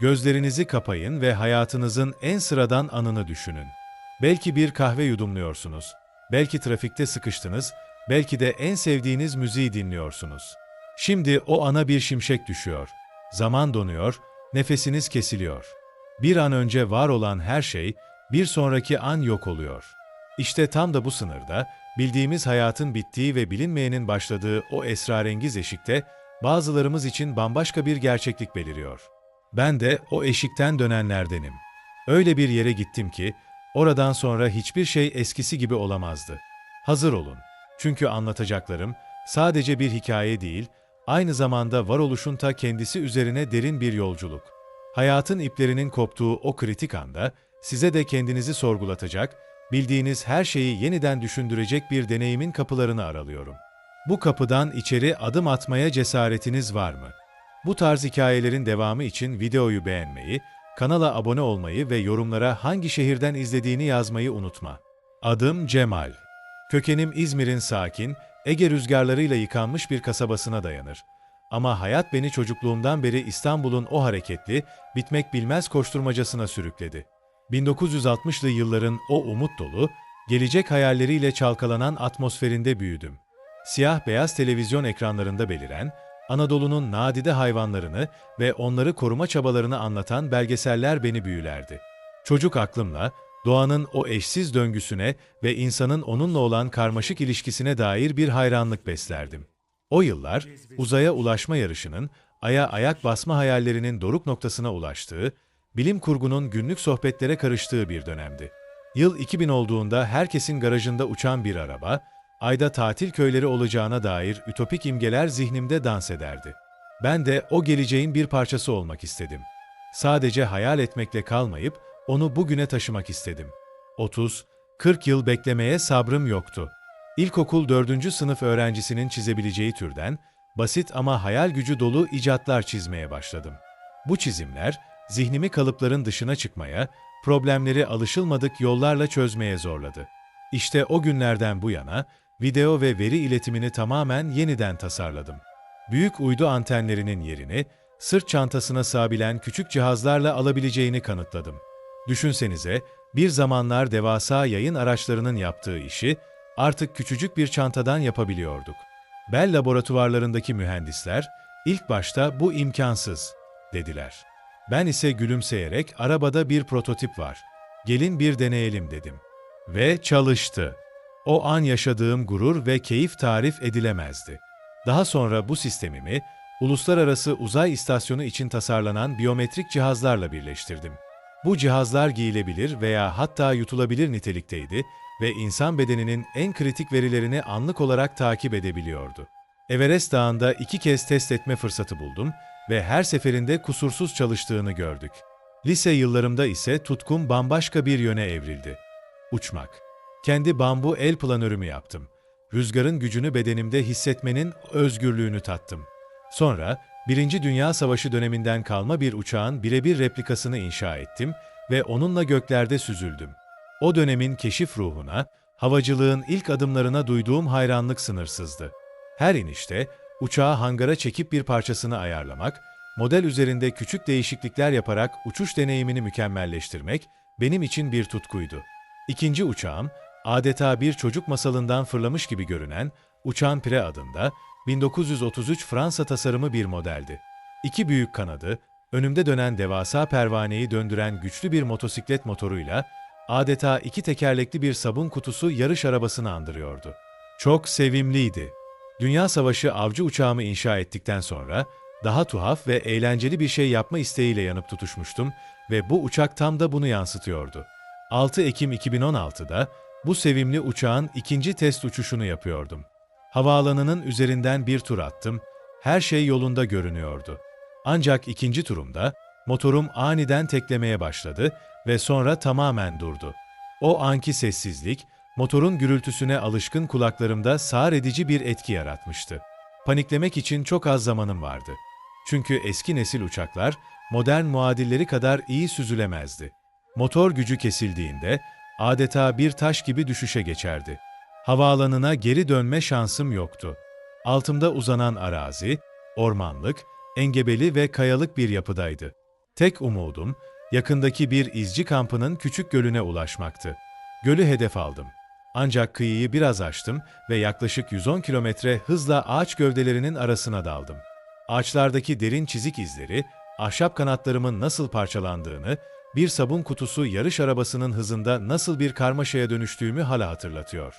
Gözlerinizi kapayın ve hayatınızın en sıradan anını düşünün. Belki bir kahve yudumluyorsunuz. Belki trafikte sıkıştınız. Belki de en sevdiğiniz müziği dinliyorsunuz. Şimdi o ana bir şimşek düşüyor. Zaman donuyor, nefesiniz kesiliyor. Bir an önce var olan her şey bir sonraki an yok oluyor. İşte tam da bu sınırda bildiğimiz hayatın bittiği ve bilinmeyenin başladığı o esrarengiz eşikte bazılarımız için bambaşka bir gerçeklik beliriyor. Ben de o eşikten dönenlerdenim. Öyle bir yere gittim ki oradan sonra hiçbir şey eskisi gibi olamazdı. Hazır olun. Çünkü anlatacaklarım sadece bir hikaye değil, aynı zamanda varoluşun ta kendisi üzerine derin bir yolculuk. Hayatın iplerinin koptuğu o kritik anda size de kendinizi sorgulatacak, bildiğiniz her şeyi yeniden düşündürecek bir deneyimin kapılarını aralıyorum. Bu kapıdan içeri adım atmaya cesaretiniz var mı? Bu tarz hikayelerin devamı için videoyu beğenmeyi, kanala abone olmayı ve yorumlara hangi şehirden izlediğini yazmayı unutma. Adım Cemal. Kökenim İzmir'in sakin, Ege rüzgarlarıyla yıkanmış bir kasabasına dayanır. Ama hayat beni çocukluğumdan beri İstanbul'un o hareketli, bitmek bilmez koşturmacasına sürükledi. 1960'lı yılların o umut dolu, gelecek hayalleriyle çalkalanan atmosferinde büyüdüm. Siyah beyaz televizyon ekranlarında beliren, Anadolu'nun nadide hayvanlarını ve onları koruma çabalarını anlatan belgeseller beni büyülerdi. Çocuk aklımla, doğanın o eşsiz döngüsüne ve insanın onunla olan karmaşık ilişkisine dair bir hayranlık beslerdim. O yıllar, uzaya ulaşma yarışının, aya ayak basma hayallerinin doruk noktasına ulaştığı, bilim kurgunun günlük sohbetlere karıştığı bir dönemdi. Yıl 2000 olduğunda herkesin garajında uçan bir araba, ayda tatil köyleri olacağına dair ütopik imgeler zihnimde dans ederdi. Ben de o geleceğin bir parçası olmak istedim. Sadece hayal etmekle kalmayıp onu bugüne taşımak istedim. 30, 40 yıl beklemeye sabrım yoktu. İlkokul 4. sınıf öğrencisinin çizebileceği türden basit ama hayal gücü dolu icatlar çizmeye başladım. Bu çizimler zihnimi kalıpların dışına çıkmaya, problemleri alışılmadık yollarla çözmeye zorladı. İşte o günlerden bu yana video ve veri iletimini tamamen yeniden tasarladım. Büyük uydu antenlerinin yerini sırt çantasına sığabilen küçük cihazlarla alabileceğini kanıtladım. Düşünsenize, bir zamanlar devasa yayın araçlarının yaptığı işi artık küçücük bir çantadan yapabiliyorduk. Bell laboratuvarlarındaki mühendisler ilk başta bu imkansız dediler. Ben ise gülümseyerek arabada bir prototip var. Gelin bir deneyelim dedim. Ve çalıştı. O an yaşadığım gurur ve keyif tarif edilemezdi. Daha sonra bu sistemimi uluslararası uzay istasyonu için tasarlanan biyometrik cihazlarla birleştirdim. Bu cihazlar giyilebilir veya hatta yutulabilir nitelikteydi ve insan bedeninin en kritik verilerini anlık olarak takip edebiliyordu. Everest Dağı'nda iki kez test etme fırsatı buldum ve her seferinde kusursuz çalıştığını gördük. Lise yıllarımda ise tutkum bambaşka bir yöne evrildi. Uçmak. Kendi bambu el planörümü yaptım. Rüzgarın gücünü bedenimde hissetmenin özgürlüğünü tattım. Sonra, Birinci Dünya Savaşı döneminden kalma bir uçağın birebir replikasını inşa ettim ve onunla göklerde süzüldüm. O dönemin keşif ruhuna, havacılığın ilk adımlarına duyduğum hayranlık sınırsızdı. Her inişte, uçağı hangara çekip bir parçasını ayarlamak, model üzerinde küçük değişiklikler yaparak uçuş deneyimini mükemmelleştirmek benim için bir tutkuydu. İkinci uçağım, adeta bir çocuk masalından fırlamış gibi görünen Uçan Pire adında 1933 Fransa tasarımı bir modeldi. İki büyük kanadı, önümde dönen devasa pervaneyi döndüren güçlü bir motosiklet motoruyla adeta iki tekerlekli bir sabun kutusu yarış arabasını andırıyordu. Çok sevimliydi. Dünya Savaşı avcı uçağımı inşa ettikten sonra daha tuhaf ve eğlenceli bir şey yapma isteğiyle yanıp tutuşmuştum ve bu uçak tam da bunu yansıtıyordu. 6 Ekim 2016'da bu sevimli uçağın ikinci test uçuşunu yapıyordum. Havaalanının üzerinden bir tur attım, her şey yolunda görünüyordu. Ancak ikinci turumda motorum aniden teklemeye başladı ve sonra tamamen durdu. O anki sessizlik, motorun gürültüsüne alışkın kulaklarımda sağır edici bir etki yaratmıştı. Paniklemek için çok az zamanım vardı. Çünkü eski nesil uçaklar modern muadilleri kadar iyi süzülemezdi. Motor gücü kesildiğinde adeta bir taş gibi düşüşe geçerdi. Havaalanına geri dönme şansım yoktu. Altımda uzanan arazi, ormanlık, engebeli ve kayalık bir yapıdaydı. Tek umudum, yakındaki bir izci kampının küçük gölüne ulaşmaktı. Gölü hedef aldım. Ancak kıyıyı biraz aştım ve yaklaşık 110 kilometre hızla ağaç gövdelerinin arasına daldım. Ağaçlardaki derin çizik izleri, ahşap kanatlarımın nasıl parçalandığını, bir sabun kutusu yarış arabasının hızında nasıl bir karmaşaya dönüştüğümü hala hatırlatıyor.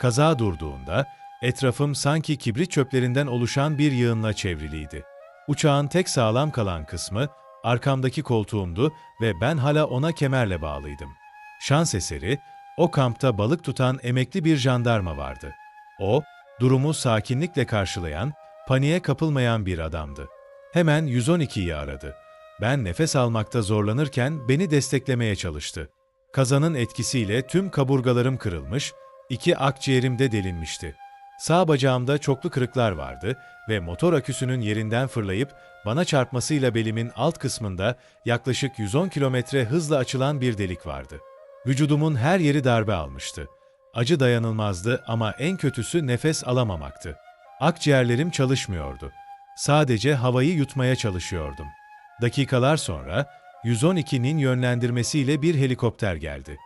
Kaza durduğunda, etrafım sanki kibrit çöplerinden oluşan bir yığınla çevriliydi. Uçağın tek sağlam kalan kısmı, arkamdaki koltuğumdu ve ben hala ona kemerle bağlıydım. Şans eseri, o kampta balık tutan emekli bir jandarma vardı. O, durumu sakinlikle karşılayan, paniğe kapılmayan bir adamdı. Hemen 112'yi aradı. Ben nefes almakta zorlanırken beni desteklemeye çalıştı. Kazanın etkisiyle tüm kaburgalarım kırılmış, iki akciğerim de delinmişti. Sağ bacağımda çoklu kırıklar vardı ve motor aküsünün yerinden fırlayıp bana çarpmasıyla belimin alt kısmında yaklaşık 110 kilometre hızla açılan bir delik vardı. Vücudumun her yeri darbe almıştı. Acı dayanılmazdı ama en kötüsü nefes alamamaktı. Akciğerlerim çalışmıyordu. Sadece havayı yutmaya çalışıyordum. Dakikalar sonra 112'nin yönlendirmesiyle bir helikopter geldi.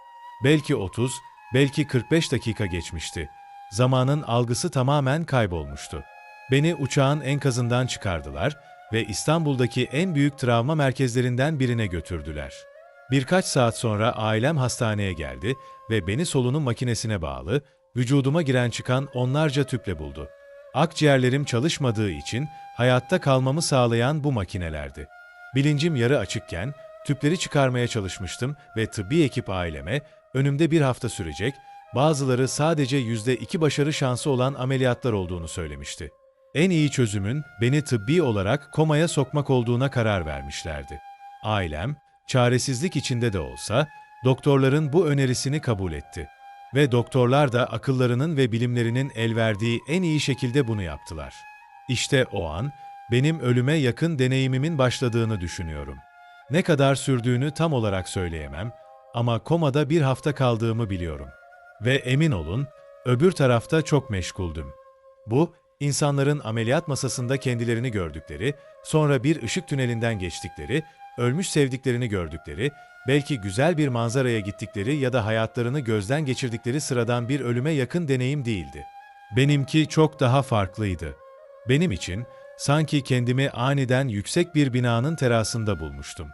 Belki 30, belki 45 dakika geçmişti. Zamanın algısı tamamen kaybolmuştu. Beni uçağın enkazından çıkardılar ve İstanbul'daki en büyük travma merkezlerinden birine götürdüler. Birkaç saat sonra ailem hastaneye geldi ve beni solunum makinesine bağlı, vücuduma giren çıkan onlarca tüple buldu. Akciğerlerim çalışmadığı için hayatta kalmamı sağlayan bu makinelerdi. Bilincim yarı açıkken tüpleri çıkarmaya çalışmıştım ve tıbbi ekip aileme önümde bir hafta sürecek, bazıları sadece yüzde iki başarı şansı olan ameliyatlar olduğunu söylemişti. En iyi çözümün beni tıbbi olarak komaya sokmak olduğuna karar vermişlerdi. Ailem, çaresizlik içinde de olsa, doktorların bu önerisini kabul etti. Ve doktorlar da akıllarının ve bilimlerinin el verdiği en iyi şekilde bunu yaptılar. İşte o an, benim ölüme yakın deneyimimin başladığını düşünüyorum. Ne kadar sürdüğünü tam olarak söyleyemem ama komada bir hafta kaldığımı biliyorum. Ve emin olun, öbür tarafta çok meşguldüm. Bu, insanların ameliyat masasında kendilerini gördükleri, sonra bir ışık tünelinden geçtikleri, ölmüş sevdiklerini gördükleri, belki güzel bir manzaraya gittikleri ya da hayatlarını gözden geçirdikleri sıradan bir ölüme yakın deneyim değildi. Benimki çok daha farklıydı. Benim için sanki kendimi aniden yüksek bir binanın terasında bulmuştum.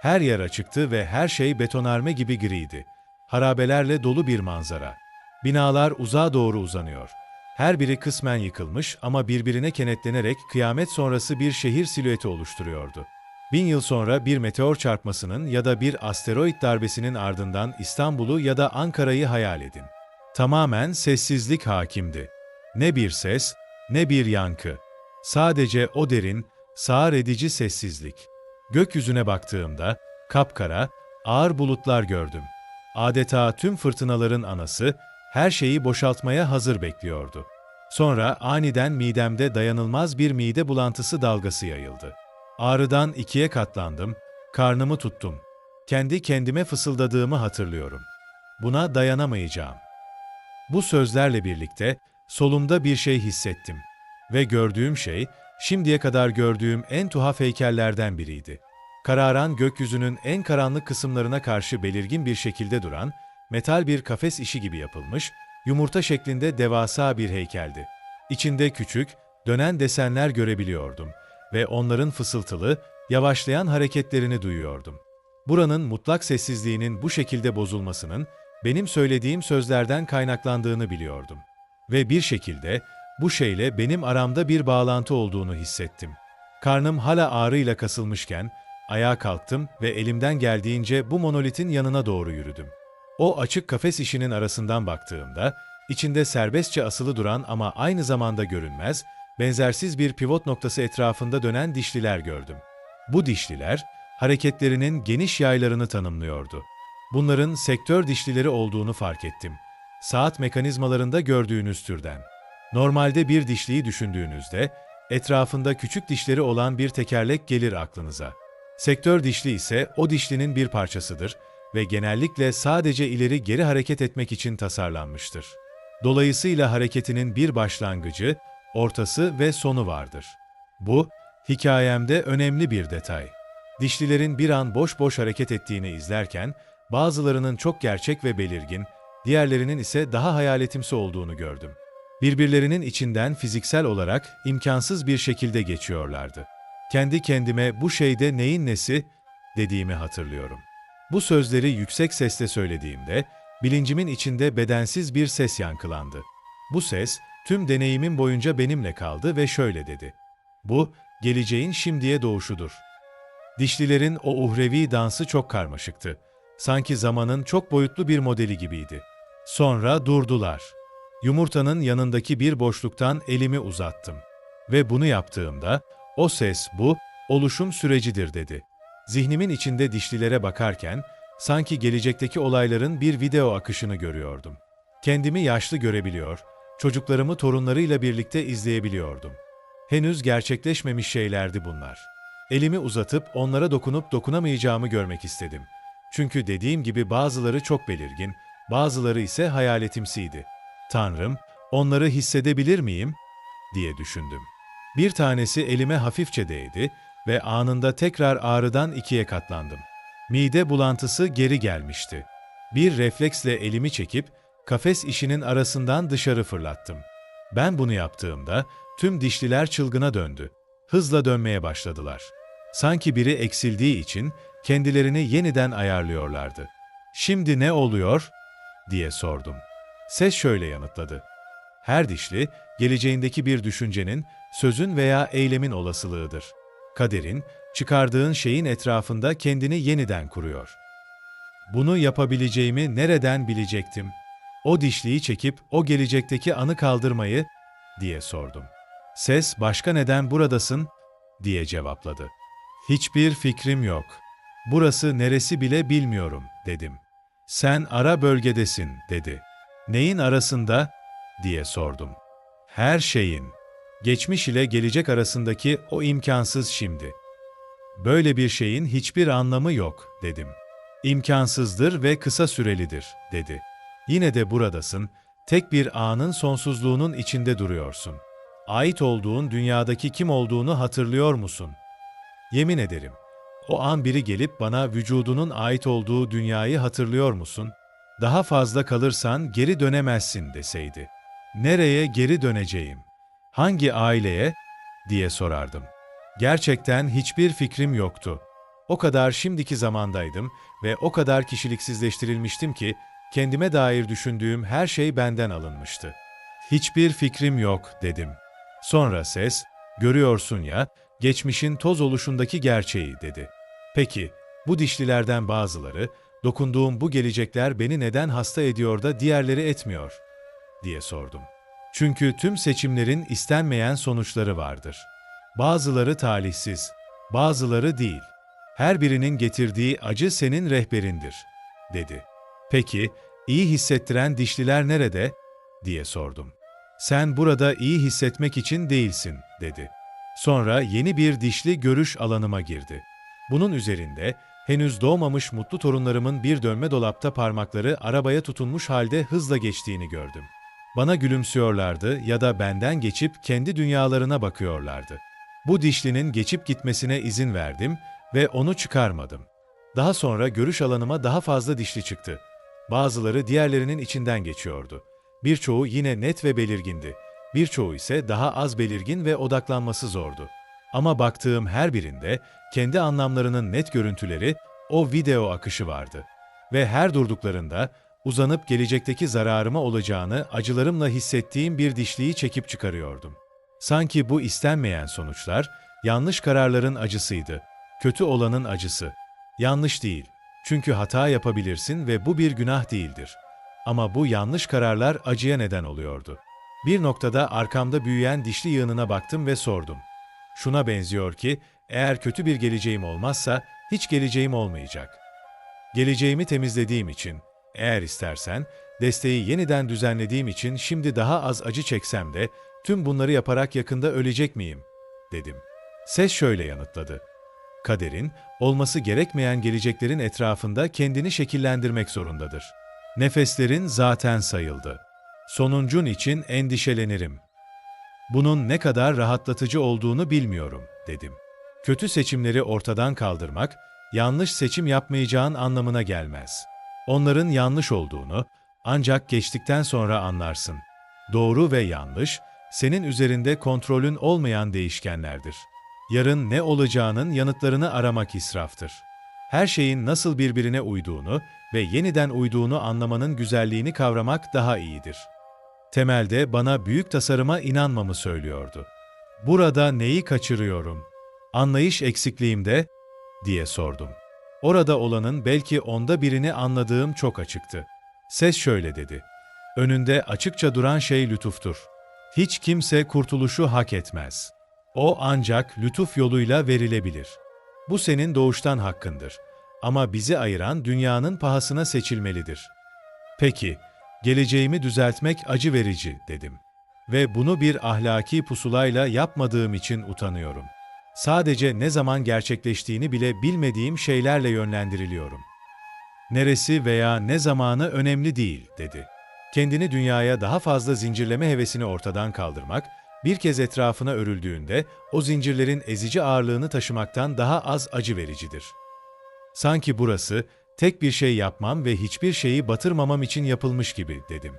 Her yer açıktı ve her şey betonarme gibi griydi. Harabelerle dolu bir manzara. Binalar uzağa doğru uzanıyor. Her biri kısmen yıkılmış ama birbirine kenetlenerek kıyamet sonrası bir şehir silüeti oluşturuyordu. Bin yıl sonra bir meteor çarpmasının ya da bir asteroid darbesinin ardından İstanbul'u ya da Ankara'yı hayal edin. Tamamen sessizlik hakimdi. Ne bir ses, ne bir yankı. Sadece o derin, sağır edici sessizlik. Gökyüzüne baktığımda kapkara, ağır bulutlar gördüm. Adeta tüm fırtınaların anası her şeyi boşaltmaya hazır bekliyordu. Sonra aniden midemde dayanılmaz bir mide bulantısı dalgası yayıldı. Ağrıdan ikiye katlandım, karnımı tuttum. Kendi kendime fısıldadığımı hatırlıyorum. Buna dayanamayacağım. Bu sözlerle birlikte solumda bir şey hissettim. Ve gördüğüm şey, şimdiye kadar gördüğüm en tuhaf heykellerden biriydi. Kararan gökyüzünün en karanlık kısımlarına karşı belirgin bir şekilde duran, metal bir kafes işi gibi yapılmış, yumurta şeklinde devasa bir heykeldi. İçinde küçük, dönen desenler görebiliyordum ve onların fısıltılı, yavaşlayan hareketlerini duyuyordum. Buranın mutlak sessizliğinin bu şekilde bozulmasının benim söylediğim sözlerden kaynaklandığını biliyordum. Ve bir şekilde bu şeyle benim aramda bir bağlantı olduğunu hissettim. Karnım hala ağrıyla kasılmışken ayağa kalktım ve elimden geldiğince bu monolitin yanına doğru yürüdüm. O açık kafes işinin arasından baktığımda içinde serbestçe asılı duran ama aynı zamanda görünmez, benzersiz bir pivot noktası etrafında dönen dişliler gördüm. Bu dişliler hareketlerinin geniş yaylarını tanımlıyordu. Bunların sektör dişlileri olduğunu fark ettim. Saat mekanizmalarında gördüğünüz türden. Normalde bir dişliyi düşündüğünüzde etrafında küçük dişleri olan bir tekerlek gelir aklınıza. Sektör dişli ise o dişlinin bir parçasıdır ve genellikle sadece ileri geri hareket etmek için tasarlanmıştır. Dolayısıyla hareketinin bir başlangıcı, ortası ve sonu vardır. Bu, hikayemde önemli bir detay. Dişlilerin bir an boş boş hareket ettiğini izlerken, bazılarının çok gerçek ve belirgin, diğerlerinin ise daha hayaletimsi olduğunu gördüm. Birbirlerinin içinden fiziksel olarak imkansız bir şekilde geçiyorlardı. Kendi kendime bu şeyde neyin nesi dediğimi hatırlıyorum. Bu sözleri yüksek sesle söylediğimde bilincimin içinde bedensiz bir ses yankılandı. Bu ses tüm deneyimim boyunca benimle kaldı ve şöyle dedi. Bu, geleceğin şimdiye doğuşudur. Dişlilerin o uhrevi dansı çok karmaşıktı. Sanki zamanın çok boyutlu bir modeli gibiydi. Sonra durdular. Yumurtanın yanındaki bir boşluktan elimi uzattım. Ve bunu yaptığımda, o ses bu, oluşum sürecidir dedi. Zihnimin içinde dişlilere bakarken, sanki gelecekteki olayların bir video akışını görüyordum. Kendimi yaşlı görebiliyor, çocuklarımı torunlarıyla birlikte izleyebiliyordum. Henüz gerçekleşmemiş şeylerdi bunlar. Elimi uzatıp onlara dokunup dokunamayacağımı görmek istedim. Çünkü dediğim gibi bazıları çok belirgin, bazıları ise hayaletimsiydi. Tanrım, onları hissedebilir miyim? diye düşündüm. Bir tanesi elime hafifçe değdi ve anında tekrar ağrıdan ikiye katlandım. Mide bulantısı geri gelmişti. Bir refleksle elimi çekip kafes işinin arasından dışarı fırlattım. Ben bunu yaptığımda tüm dişliler çılgına döndü. Hızla dönmeye başladılar. Sanki biri eksildiği için kendilerini yeniden ayarlıyorlardı. Şimdi ne oluyor? diye sordum. Ses şöyle yanıtladı. Her dişli, geleceğindeki bir düşüncenin, sözün veya eylemin olasılığıdır. Kaderin, çıkardığın şeyin etrafında kendini yeniden kuruyor. Bunu yapabileceğimi nereden bilecektim? O dişliyi çekip o gelecekteki anı kaldırmayı diye sordum. Ses başka neden buradasın diye cevapladı. Hiçbir fikrim yok. Burası neresi bile bilmiyorum dedim. Sen ara bölgedesin dedi. Neyin arasında diye sordum. Her şeyin. Geçmiş ile gelecek arasındaki o imkansız şimdi. Böyle bir şeyin hiçbir anlamı yok dedim. İmkansızdır ve kısa sürelidir dedi. Yine de buradasın, tek bir anın sonsuzluğunun içinde duruyorsun. Ait olduğun dünyadaki kim olduğunu hatırlıyor musun? Yemin ederim. O an biri gelip bana vücudunun ait olduğu dünyayı hatırlıyor musun? Daha fazla kalırsan geri dönemezsin deseydi. Nereye geri döneceğim? Hangi aileye? diye sorardım. Gerçekten hiçbir fikrim yoktu. O kadar şimdiki zamandaydım ve o kadar kişiliksizleştirilmiştim ki kendime dair düşündüğüm her şey benden alınmıştı. Hiçbir fikrim yok dedim. Sonra ses, görüyorsun ya, geçmişin toz oluşundaki gerçeği dedi. Peki, bu dişlilerden bazıları, dokunduğum bu gelecekler beni neden hasta ediyor da diğerleri etmiyor? diye sordum. Çünkü tüm seçimlerin istenmeyen sonuçları vardır. Bazıları talihsiz, bazıları değil. Her birinin getirdiği acı senin rehberindir, dedi. Peki, iyi hissettiren dişliler nerede? diye sordum. Sen burada iyi hissetmek için değilsin, dedi. Sonra yeni bir dişli görüş alanıma girdi. Bunun üzerinde henüz doğmamış mutlu torunlarımın bir dönme dolapta parmakları arabaya tutunmuş halde hızla geçtiğini gördüm. Bana gülümsüyorlardı ya da benden geçip kendi dünyalarına bakıyorlardı. Bu dişlinin geçip gitmesine izin verdim ve onu çıkarmadım. Daha sonra görüş alanıma daha fazla dişli çıktı. Bazıları diğerlerinin içinden geçiyordu. Birçoğu yine net ve belirgindi. Birçoğu ise daha az belirgin ve odaklanması zordu. Ama baktığım her birinde kendi anlamlarının net görüntüleri, o video akışı vardı. Ve her durduklarında uzanıp gelecekteki zararıma olacağını acılarımla hissettiğim bir dişliği çekip çıkarıyordum. Sanki bu istenmeyen sonuçlar, yanlış kararların acısıydı, kötü olanın acısı. Yanlış değil, çünkü hata yapabilirsin ve bu bir günah değildir. Ama bu yanlış kararlar acıya neden oluyordu. Bir noktada arkamda büyüyen dişli yığınına baktım ve sordum. Şuna benziyor ki, eğer kötü bir geleceğim olmazsa, hiç geleceğim olmayacak. Geleceğimi temizlediğim için, eğer istersen, desteği yeniden düzenlediğim için şimdi daha az acı çeksem de, tüm bunları yaparak yakında ölecek miyim? dedim. Ses şöyle yanıtladı. Kaderin, olması gerekmeyen geleceklerin etrafında kendini şekillendirmek zorundadır. Nefeslerin zaten sayıldı. Sonuncun için endişelenirim. Bunun ne kadar rahatlatıcı olduğunu bilmiyorum, dedim. Kötü seçimleri ortadan kaldırmak, yanlış seçim yapmayacağın anlamına gelmez. Onların yanlış olduğunu ancak geçtikten sonra anlarsın. Doğru ve yanlış, senin üzerinde kontrolün olmayan değişkenlerdir. Yarın ne olacağının yanıtlarını aramak israftır. Her şeyin nasıl birbirine uyduğunu ve yeniden uyduğunu anlamanın güzelliğini kavramak daha iyidir. Temelde bana büyük tasarıma inanmamı söylüyordu. Burada neyi kaçırıyorum? Anlayış eksikliğimde diye sordum. Orada olanın belki onda birini anladığım çok açıktı. Ses şöyle dedi. Önünde açıkça duran şey lütuftur. Hiç kimse kurtuluşu hak etmez. O ancak lütuf yoluyla verilebilir. Bu senin doğuştan hakkındır. Ama bizi ayıran dünyanın pahasına seçilmelidir. Peki, geleceğimi düzeltmek acı verici dedim. Ve bunu bir ahlaki pusulayla yapmadığım için utanıyorum. Sadece ne zaman gerçekleştiğini bile bilmediğim şeylerle yönlendiriliyorum. Neresi veya ne zamanı önemli değil, dedi. Kendini dünyaya daha fazla zincirleme hevesini ortadan kaldırmak, bir kez etrafına örüldüğünde o zincirlerin ezici ağırlığını taşımaktan daha az acı vericidir. Sanki burası, tek bir şey yapmam ve hiçbir şeyi batırmamam için yapılmış gibi, dedim.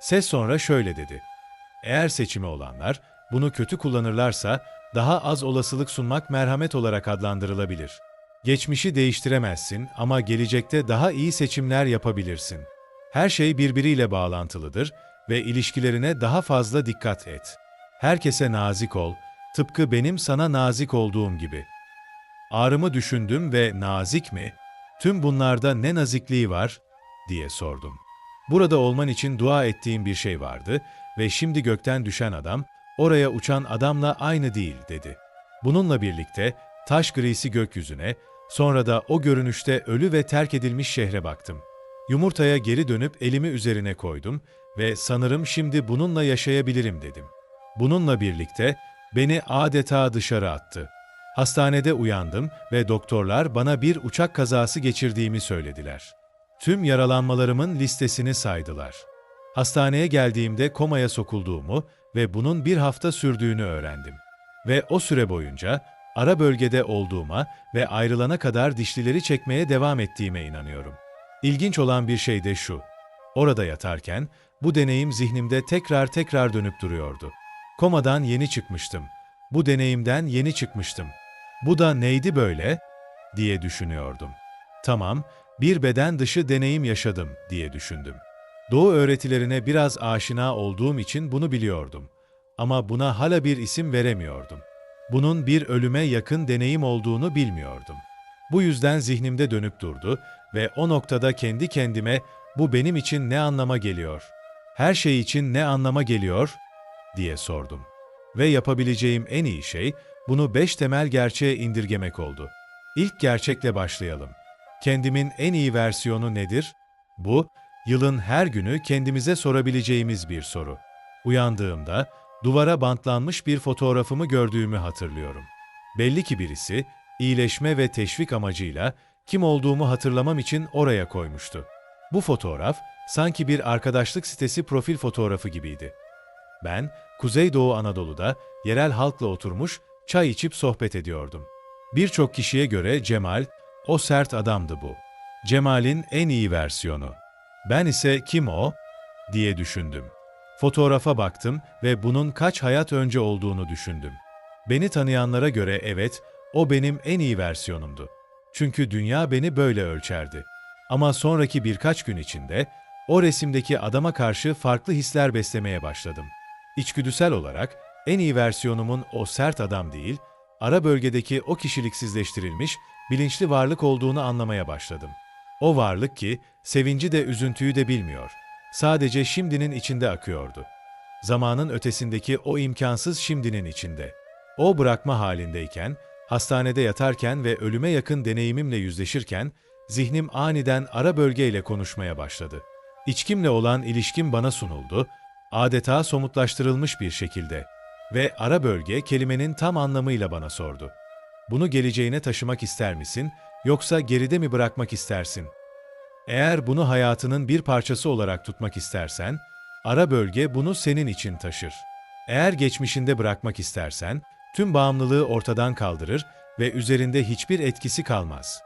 Ses sonra şöyle dedi. Eğer seçimi olanlar, bunu kötü kullanırlarsa, daha az olasılık sunmak merhamet olarak adlandırılabilir. Geçmişi değiştiremezsin ama gelecekte daha iyi seçimler yapabilirsin. Her şey birbiriyle bağlantılıdır ve ilişkilerine daha fazla dikkat et. Herkese nazik ol, tıpkı benim sana nazik olduğum gibi. Ağrımı düşündüm ve nazik mi? Tüm bunlarda ne nazikliği var? diye sordum. Burada olman için dua ettiğim bir şey vardı ve şimdi gökten düşen adam, oraya uçan adamla aynı değil dedi. Bununla birlikte taş grisi gökyüzüne, sonra da o görünüşte ölü ve terk edilmiş şehre baktım. Yumurtaya geri dönüp elimi üzerine koydum ve sanırım şimdi bununla yaşayabilirim dedim. Bununla birlikte beni adeta dışarı attı. Hastanede uyandım ve doktorlar bana bir uçak kazası geçirdiğimi söylediler. Tüm yaralanmalarımın listesini saydılar. Hastaneye geldiğimde komaya sokulduğumu ve bunun bir hafta sürdüğünü öğrendim. Ve o süre boyunca ara bölgede olduğuma ve ayrılana kadar dişlileri çekmeye devam ettiğime inanıyorum. İlginç olan bir şey de şu. Orada yatarken bu deneyim zihnimde tekrar tekrar dönüp duruyordu. Komadan yeni çıkmıştım. Bu deneyimden yeni çıkmıştım. Bu da neydi böyle? diye düşünüyordum. Tamam, bir beden dışı deneyim yaşadım diye düşündüm. Doğu öğretilerine biraz aşina olduğum için bunu biliyordum. Ama buna hala bir isim veremiyordum. Bunun bir ölüme yakın deneyim olduğunu bilmiyordum. Bu yüzden zihnimde dönüp durdu ve o noktada kendi kendime bu benim için ne anlama geliyor? Her şey için ne anlama geliyor? diye sordum. Ve yapabileceğim en iyi şey bunu beş temel gerçeğe indirgemek oldu. İlk gerçekle başlayalım. Kendimin en iyi versiyonu nedir? Bu, yılın her günü kendimize sorabileceğimiz bir soru. Uyandığımda duvara bantlanmış bir fotoğrafımı gördüğümü hatırlıyorum. Belli ki birisi, iyileşme ve teşvik amacıyla kim olduğumu hatırlamam için oraya koymuştu. Bu fotoğraf sanki bir arkadaşlık sitesi profil fotoğrafı gibiydi. Ben, Kuzeydoğu Anadolu'da yerel halkla oturmuş, çay içip sohbet ediyordum. Birçok kişiye göre Cemal, o sert adamdı bu. Cemal'in en iyi versiyonu. Ben ise kim o? diye düşündüm. Fotoğrafa baktım ve bunun kaç hayat önce olduğunu düşündüm. Beni tanıyanlara göre evet, o benim en iyi versiyonumdu. Çünkü dünya beni böyle ölçerdi. Ama sonraki birkaç gün içinde o resimdeki adama karşı farklı hisler beslemeye başladım. İçgüdüsel olarak en iyi versiyonumun o sert adam değil, ara bölgedeki o kişiliksizleştirilmiş, bilinçli varlık olduğunu anlamaya başladım. O varlık ki sevinci de üzüntüyü de bilmiyor. Sadece şimdinin içinde akıyordu. Zamanın ötesindeki o imkansız şimdinin içinde. O bırakma halindeyken, hastanede yatarken ve ölüme yakın deneyimimle yüzleşirken, zihnim aniden ara bölgeyle konuşmaya başladı. İçkimle olan ilişkim bana sunuldu, adeta somutlaştırılmış bir şekilde. Ve ara bölge kelimenin tam anlamıyla bana sordu. Bunu geleceğine taşımak ister misin, yoksa geride mi bırakmak istersin? Eğer bunu hayatının bir parçası olarak tutmak istersen, ara bölge bunu senin için taşır. Eğer geçmişinde bırakmak istersen, tüm bağımlılığı ortadan kaldırır ve üzerinde hiçbir etkisi kalmaz.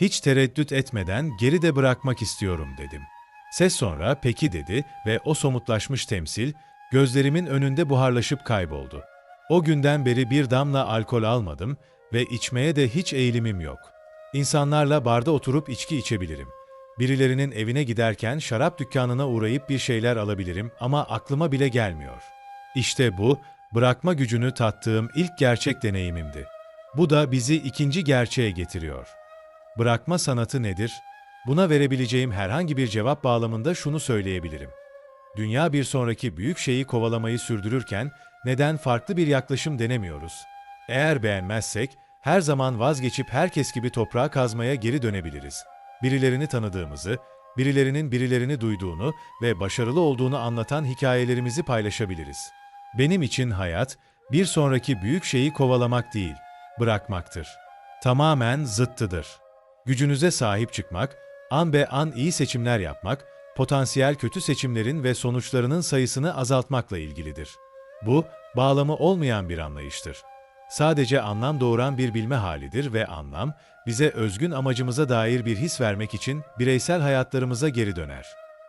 Hiç tereddüt etmeden geride bırakmak istiyorum dedim. Ses sonra peki dedi ve o somutlaşmış temsil gözlerimin önünde buharlaşıp kayboldu. O günden beri bir damla alkol almadım ve içmeye de hiç eğilimim yok. İnsanlarla barda oturup içki içebilirim. Birilerinin evine giderken şarap dükkanına uğrayıp bir şeyler alabilirim ama aklıma bile gelmiyor. İşte bu, bırakma gücünü tattığım ilk gerçek deneyimimdi. Bu da bizi ikinci gerçeğe getiriyor. Bırakma sanatı nedir? Buna verebileceğim herhangi bir cevap bağlamında şunu söyleyebilirim. Dünya bir sonraki büyük şeyi kovalamayı sürdürürken neden farklı bir yaklaşım denemiyoruz? Eğer beğenmezsek her zaman vazgeçip herkes gibi toprağa kazmaya geri dönebiliriz. Birilerini tanıdığımızı, birilerinin birilerini duyduğunu ve başarılı olduğunu anlatan hikayelerimizi paylaşabiliriz. Benim için hayat, bir sonraki büyük şeyi kovalamak değil, bırakmaktır. Tamamen zıttıdır. Gücünüze sahip çıkmak, an be an iyi seçimler yapmak, potansiyel kötü seçimlerin ve sonuçlarının sayısını azaltmakla ilgilidir. Bu, bağlamı olmayan bir anlayıştır. Sadece anlam doğuran bir bilme halidir ve anlam, bize özgün amacımıza dair bir his vermek için bireysel hayatlarımıza geri döner.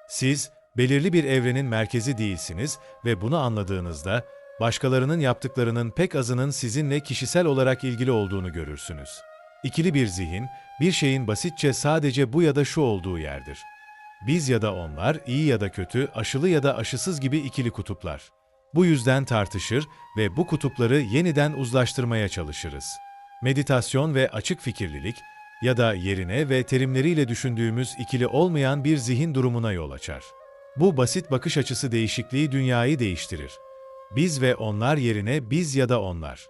Siz, belirli bir evrenin merkezi değilsiniz ve bunu anladığınızda, başkalarının yaptıklarının pek azının sizinle kişisel olarak ilgili olduğunu görürsünüz. İkili bir zihin, bir şeyin basitçe sadece bu ya da şu olduğu yerdir. Biz ya da onlar, iyi ya da kötü, aşılı ya da aşısız gibi ikili kutuplar. Bu yüzden tartışır ve bu kutupları yeniden uzlaştırmaya çalışırız. Meditasyon ve açık fikirlilik ya da yerine ve terimleriyle düşündüğümüz ikili olmayan bir zihin durumuna yol açar. Bu basit bakış açısı değişikliği dünyayı değiştirir. Biz ve onlar yerine biz ya da onlar.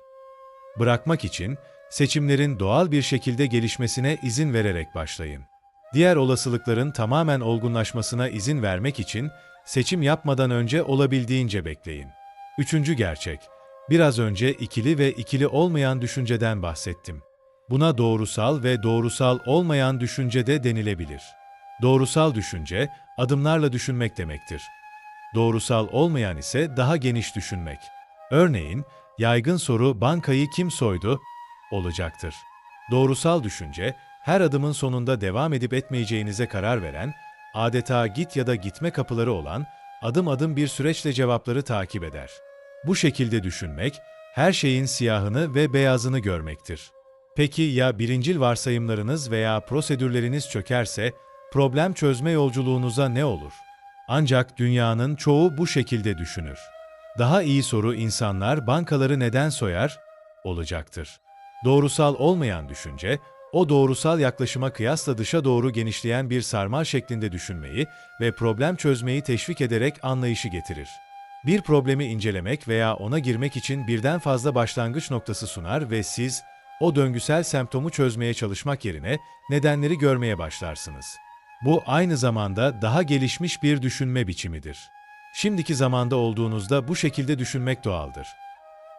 Bırakmak için seçimlerin doğal bir şekilde gelişmesine izin vererek başlayın. Diğer olasılıkların tamamen olgunlaşmasına izin vermek için seçim yapmadan önce olabildiğince bekleyin. Üçüncü gerçek, biraz önce ikili ve ikili olmayan düşünceden bahsettim. Buna doğrusal ve doğrusal olmayan düşünce de denilebilir. Doğrusal düşünce, adımlarla düşünmek demektir. Doğrusal olmayan ise daha geniş düşünmek. Örneğin, yaygın soru bankayı kim soydu? Olacaktır. Doğrusal düşünce, her adımın sonunda devam edip etmeyeceğinize karar veren, adeta git ya da gitme kapıları olan, adım adım bir süreçle cevapları takip eder. Bu şekilde düşünmek, her şeyin siyahını ve beyazını görmektir. Peki ya birincil varsayımlarınız veya prosedürleriniz çökerse, problem çözme yolculuğunuza ne olur? Ancak dünyanın çoğu bu şekilde düşünür. Daha iyi soru insanlar bankaları neden soyar? olacaktır. Doğrusal olmayan düşünce, o doğrusal yaklaşıma kıyasla dışa doğru genişleyen bir sarmal şeklinde düşünmeyi ve problem çözmeyi teşvik ederek anlayışı getirir. Bir problemi incelemek veya ona girmek için birden fazla başlangıç noktası sunar ve siz, o döngüsel semptomu çözmeye çalışmak yerine nedenleri görmeye başlarsınız. Bu aynı zamanda daha gelişmiş bir düşünme biçimidir. Şimdiki zamanda olduğunuzda bu şekilde düşünmek doğaldır.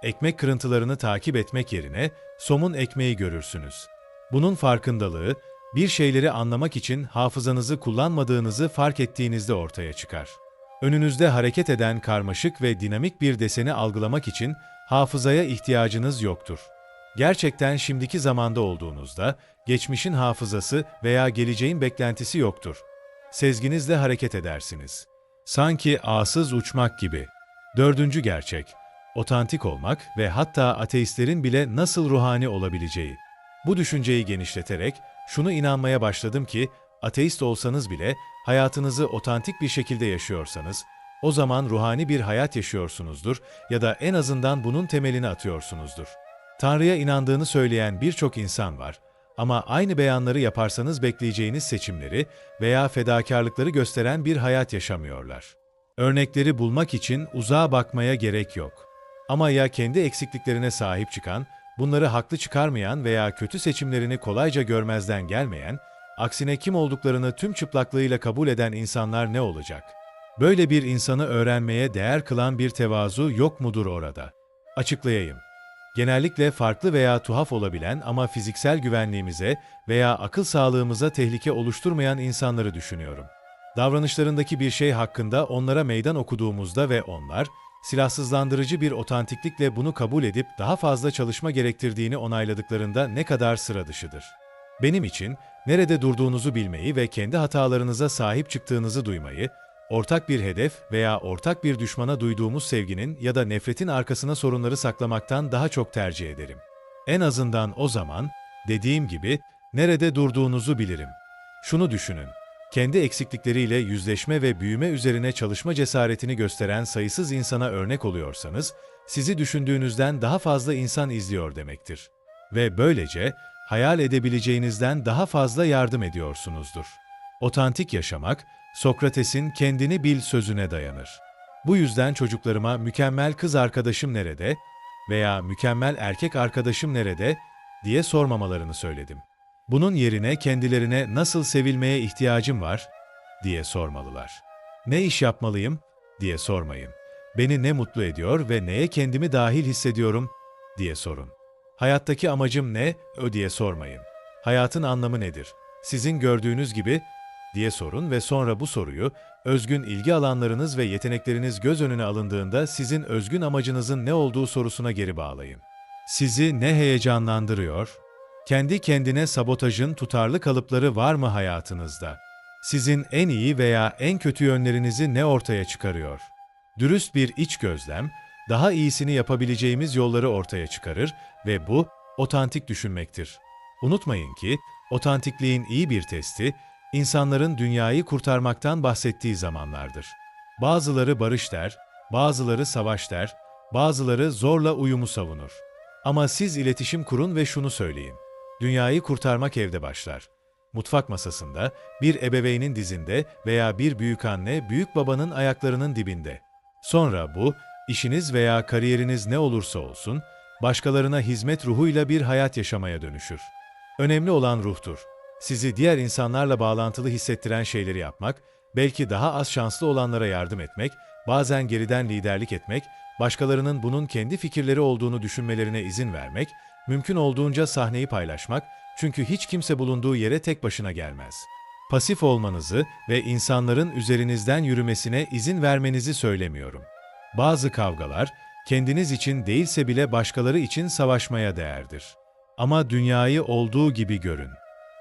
Ekmek kırıntılarını takip etmek yerine somun ekmeği görürsünüz. Bunun farkındalığı, bir şeyleri anlamak için hafızanızı kullanmadığınızı fark ettiğinizde ortaya çıkar. Önünüzde hareket eden karmaşık ve dinamik bir deseni algılamak için hafızaya ihtiyacınız yoktur. Gerçekten şimdiki zamanda olduğunuzda geçmişin hafızası veya geleceğin beklentisi yoktur. Sezginizle hareket edersiniz. Sanki ağsız uçmak gibi. Dördüncü gerçek, otantik olmak ve hatta ateistlerin bile nasıl ruhani olabileceği. Bu düşünceyi genişleterek şunu inanmaya başladım ki ateist olsanız bile hayatınızı otantik bir şekilde yaşıyorsanız o zaman ruhani bir hayat yaşıyorsunuzdur ya da en azından bunun temelini atıyorsunuzdur. Tanrı'ya inandığını söyleyen birçok insan var ama aynı beyanları yaparsanız bekleyeceğiniz seçimleri veya fedakarlıkları gösteren bir hayat yaşamıyorlar. Örnekleri bulmak için uzağa bakmaya gerek yok. Ama ya kendi eksikliklerine sahip çıkan, bunları haklı çıkarmayan veya kötü seçimlerini kolayca görmezden gelmeyen, aksine kim olduklarını tüm çıplaklığıyla kabul eden insanlar ne olacak? Böyle bir insanı öğrenmeye değer kılan bir tevazu yok mudur orada? Açıklayayım. Genellikle farklı veya tuhaf olabilen ama fiziksel güvenliğimize veya akıl sağlığımıza tehlike oluşturmayan insanları düşünüyorum. Davranışlarındaki bir şey hakkında onlara meydan okuduğumuzda ve onlar, silahsızlandırıcı bir otantiklikle bunu kabul edip daha fazla çalışma gerektirdiğini onayladıklarında ne kadar sıra dışıdır. Benim için nerede durduğunuzu bilmeyi ve kendi hatalarınıza sahip çıktığınızı duymayı, ortak bir hedef veya ortak bir düşmana duyduğumuz sevginin ya da nefretin arkasına sorunları saklamaktan daha çok tercih ederim. En azından o zaman, dediğim gibi, nerede durduğunuzu bilirim. Şunu düşünün, kendi eksiklikleriyle yüzleşme ve büyüme üzerine çalışma cesaretini gösteren sayısız insana örnek oluyorsanız, sizi düşündüğünüzden daha fazla insan izliyor demektir. Ve böylece hayal edebileceğinizden daha fazla yardım ediyorsunuzdur. Otantik yaşamak, Sokrates'in kendini bil sözüne dayanır. Bu yüzden çocuklarıma mükemmel kız arkadaşım nerede veya mükemmel erkek arkadaşım nerede diye sormamalarını söyledim. Bunun yerine kendilerine nasıl sevilmeye ihtiyacım var diye sormalılar. Ne iş yapmalıyım diye sormayın. Beni ne mutlu ediyor ve neye kendimi dahil hissediyorum diye sorun. Hayattaki amacım ne ö diye sormayın. Hayatın anlamı nedir? Sizin gördüğünüz gibi diye sorun ve sonra bu soruyu özgün ilgi alanlarınız ve yetenekleriniz göz önüne alındığında sizin özgün amacınızın ne olduğu sorusuna geri bağlayın. Sizi ne heyecanlandırıyor? Kendi kendine sabotajın tutarlı kalıpları var mı hayatınızda? Sizin en iyi veya en kötü yönlerinizi ne ortaya çıkarıyor? Dürüst bir iç gözlem, daha iyisini yapabileceğimiz yolları ortaya çıkarır ve bu otantik düşünmektir. Unutmayın ki otantikliğin iyi bir testi insanların dünyayı kurtarmaktan bahsettiği zamanlardır. Bazıları barış der, bazıları savaş der, bazıları zorla uyumu savunur. Ama siz iletişim kurun ve şunu söyleyin. Dünyayı kurtarmak evde başlar. Mutfak masasında, bir ebeveynin dizinde veya bir büyükanne büyük babanın ayaklarının dibinde. Sonra bu, işiniz veya kariyeriniz ne olursa olsun, başkalarına hizmet ruhuyla bir hayat yaşamaya dönüşür. Önemli olan ruhtur. Sizi diğer insanlarla bağlantılı hissettiren şeyleri yapmak, belki daha az şanslı olanlara yardım etmek, bazen geriden liderlik etmek, başkalarının bunun kendi fikirleri olduğunu düşünmelerine izin vermek, mümkün olduğunca sahneyi paylaşmak, çünkü hiç kimse bulunduğu yere tek başına gelmez. Pasif olmanızı ve insanların üzerinizden yürümesine izin vermenizi söylemiyorum. Bazı kavgalar, kendiniz için değilse bile başkaları için savaşmaya değerdir. Ama dünyayı olduğu gibi görün.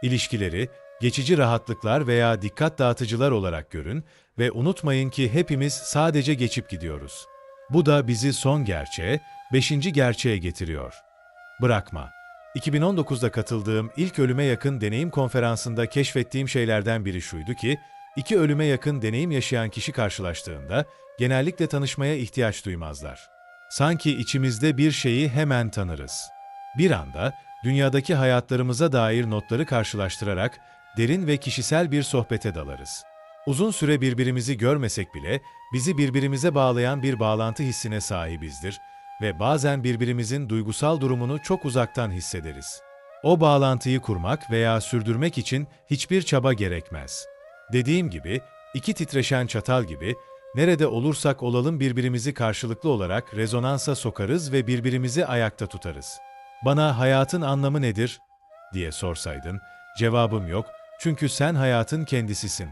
İlişkileri, geçici rahatlıklar veya dikkat dağıtıcılar olarak görün ve unutmayın ki hepimiz sadece geçip gidiyoruz. Bu da bizi son gerçeğe, beşinci gerçeğe getiriyor. Bırakma. 2019'da katıldığım ilk ölüme yakın deneyim konferansında keşfettiğim şeylerden biri şuydu ki, iki ölüme yakın deneyim yaşayan kişi karşılaştığında genellikle tanışmaya ihtiyaç duymazlar. Sanki içimizde bir şeyi hemen tanırız. Bir anda dünyadaki hayatlarımıza dair notları karşılaştırarak derin ve kişisel bir sohbete dalarız. Uzun süre birbirimizi görmesek bile bizi birbirimize bağlayan bir bağlantı hissine sahibizdir ve bazen birbirimizin duygusal durumunu çok uzaktan hissederiz. O bağlantıyı kurmak veya sürdürmek için hiçbir çaba gerekmez. Dediğim gibi, iki titreşen çatal gibi nerede olursak olalım birbirimizi karşılıklı olarak rezonansa sokarız ve birbirimizi ayakta tutarız. Bana hayatın anlamı nedir diye sorsaydın, cevabım yok çünkü sen hayatın kendisisin.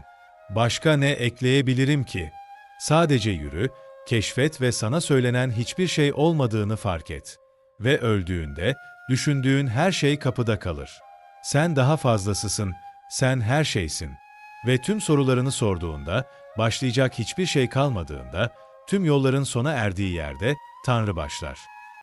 Başka ne ekleyebilirim ki? Sadece yürü, keşfet ve sana söylenen hiçbir şey olmadığını fark et. Ve öldüğünde düşündüğün her şey kapıda kalır. Sen daha fazlasısın, sen her şeysin. Ve tüm sorularını sorduğunda, başlayacak hiçbir şey kalmadığında, tüm yolların sona erdiği yerde Tanrı başlar.''